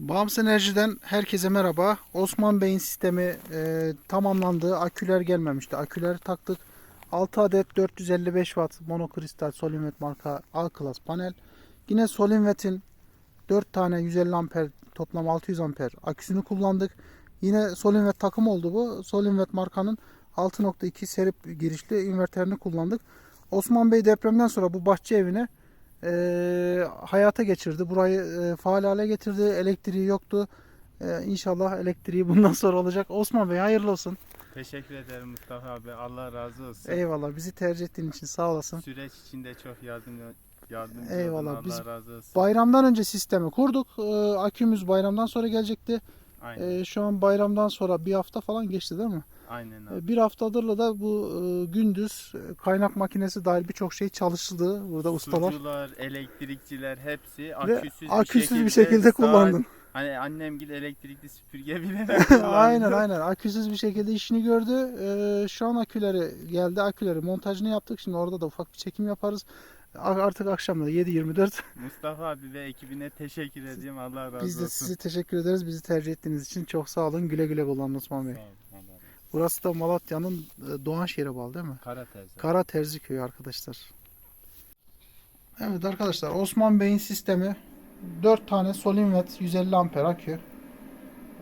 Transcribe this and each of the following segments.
Bağımsız Enerji'den herkese merhaba. Osman Bey'in sistemi e, tamamlandı. Aküler gelmemişti. Aküleri taktık. 6 adet 455 watt monokristal Solinvet marka A klas panel. Yine Solinvet'in 4 tane 150 amper toplam 600 amper aküsünü kullandık. Yine Solinvet takım oldu bu. Solinvet markanın 6.2 serip girişli inverterini kullandık. Osman Bey depremden sonra bu bahçe evine e, hayata geçirdi. Burayı e, faal hale getirdi. Elektriği yoktu. E, inşallah elektriği bundan sonra olacak. Osman Bey hayırlı olsun. Teşekkür ederim Mustafa abi. Allah razı olsun. Eyvallah. Bizi tercih ettiğin için sağ olasın. Süreç içinde çok yardım yardımcı Eyvallah, oldun. biz Allah razı olsun. Bayramdan önce sistemi kurduk. E, akümüz bayramdan sonra gelecekti. Aynen. E, şu an bayramdan sonra bir hafta falan geçti değil mi? Aynen abi. E, bir haftadırla da bu e, gündüz e, kaynak makinesi dahil birçok şey çalışıldı. Burada ustalar. Sucular, elektrikçiler hepsi Ve aküsüz, aküsüz bir şekilde kullandın. Hani annem gibi elektrikli süpürge bile aynen aynen. Aküsüz bir şekilde işini gördü. Ee, şu an aküleri geldi. Aküleri montajını yaptık. Şimdi orada da ufak bir çekim yaparız. Artık akşamları 7-24. Mustafa abi ve ekibine teşekkür ediyorum. Allah razı Biz de olsun. size teşekkür ederiz. Bizi tercih ettiğiniz için çok sağ olun. Güle güle kullanın Osman Bey. Sağ olun, Allah razı olsun. Burası da Malatya'nın e, Doğanşehir'e bağlı değil mi? Kara terzi. Kara Terzi Köyü arkadaşlar. Evet arkadaşlar Osman Bey'in sistemi 4 tane Solinvet 150 amper akü.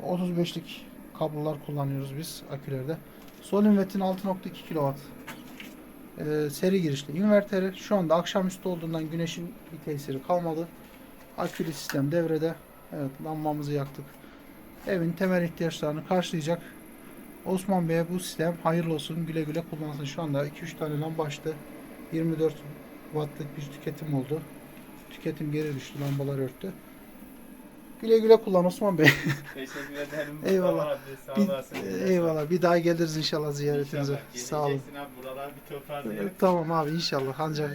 35'lik kablolar kullanıyoruz biz akülerde. Solinvet'in 6.2 kW e, seri girişli inverteri. Şu anda akşamüstü olduğundan güneşin bir tesiri kalmadı. Akülü sistem devrede. Evet lambamızı yaktık. Evin temel ihtiyaçlarını karşılayacak. Osman Bey'e bu sistem hayırlı olsun. Güle güle kullansın. Şu anda 2-3 tane lamba açtı. 24 wattlık bir tüketim oldu. Tüketim geri düştü. Lambalar örttü. Güle güle kullan Osman Bey. Teşekkür ederim Eyvallah. abi. Sağ Bir, olasın. eyvallah. Bir daha geliriz inşallah ziyaretinize. İnşallah Sağ olun. abi. Buralar bir toparlayalım. Tamam abi inşallah. Ancak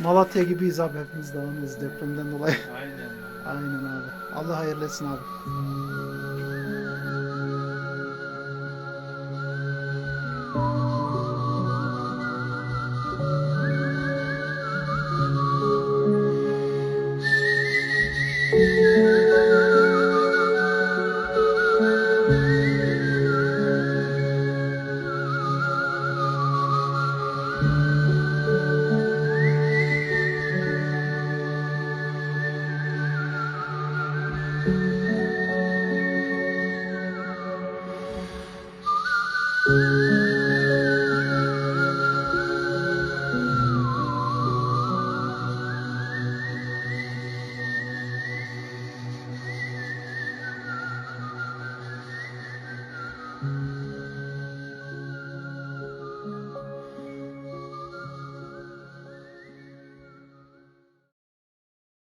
Malatya gibiyiz abi hepimiz de anıyız depremden dolayı. Aynen. Aynen abi. Allah hayırlı etsin abi.